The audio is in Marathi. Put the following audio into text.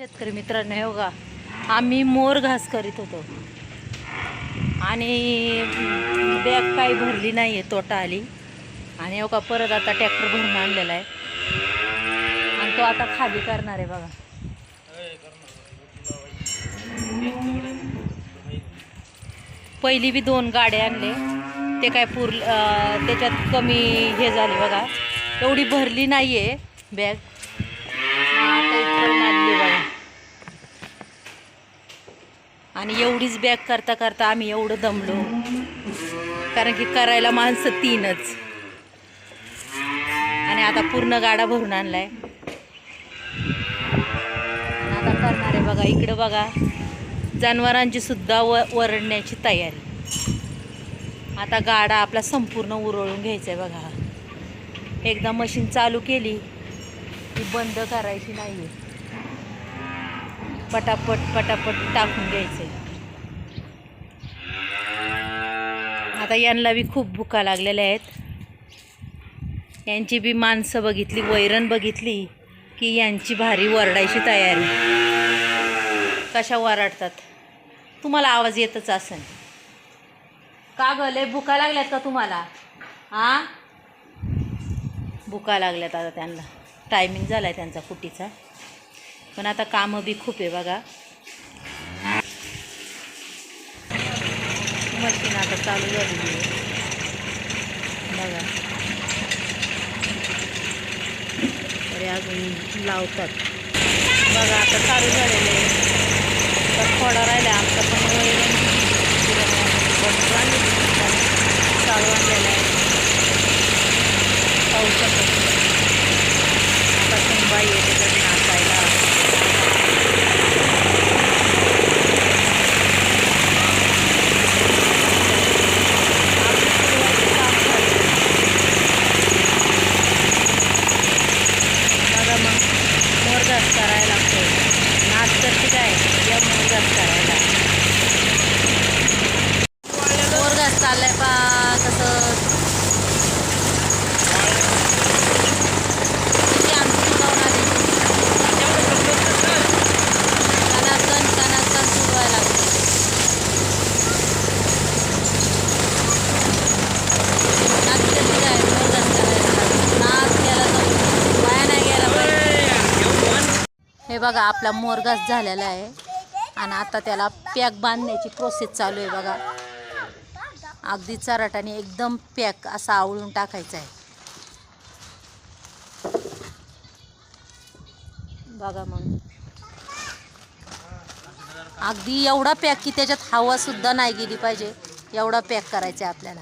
शेतकरी मित्रांनो हे बघा. आम्ही मोर घास करीत होतो. आणि बॅग काही भरली नाही आहे तोटा आली आणि हे बघा परत आता ट्रॅक्टर भरून आणलेला आहे. आणि तो आता खाली करणार आहे बघा. पहिली बी दोन गाड्या आणले. ते काय पुर त्याच्यात कमी हे झाले बघा. एवढी भरली नाही आहे बॅग आता इथपर्यंत आणली बघा आणि एवढीच बॅग करता करता आम्ही एवढं दमलो. कारण की करायला माणसं तीनच. आणि आता पूर्ण गाडा भरून आणलाय. आता करणार आहे बघा इकडं बघा. जनावरांची सुद्धा व वरडण्याची तयारी. आता गाडा आपला संपूर्ण उरळून घ्यायचा आहे बघा. एकदा मशीन चालू केली ती बंद करायची नाही आहे पटापट पटापट टाकून घ्यायचे. आता यांना बी खूप भुका लागलेल्या आहेत. यांची बी माणसं बघितली वैरण बघितली की यांची भारी वरडायची तयारी. कशा वरडतात? तुम्हाला आवाज येतच असेल. का ग लय भुका लागल्यात का तुम्हाला? हां भुका लागल्यात आता त्यांना. टायमिंग झाला आहे त्यांचा कुटीचा. पण आता कामं बी खूप आहे बघा. मशीन आता चालू झालेली आहे. बघा. तरी अजून लावतात. बघा आता चालू झालेलं आहे. तर थोडा राहिला आमचा पण वैरण भरपूर आणलेली आहे. चालू आणलेला आहे पाहू शकत आता सुनबाई येते घरी नाचायला आपली सुरुवात काम झाली. बघा मग मोरघास करायला लागतो नाच करते काय या मोरघास करायला मोरघास चाललाय पा कसं किती आमची जाऊन आली कनाकन कनाकन सुरू व्हायला लागली नाच करते काय मोरघास करायला नाच केला तर वाया नाही गेला पाहिजे हे बघा आपला मोरगास झालेला आहे. आणि आता त्याला पॅक बांधण्याची प्रोसेस चालू आहे बघा. अगदी चराटाने एकदम पॅक असा आवळून टाकायचा आहे. बघा मग. अगदी एवढा पॅक की त्याच्यात हवासुद्धा नाही गेली पाहिजे. एवढा पॅक करायचा आहे आपल्याला.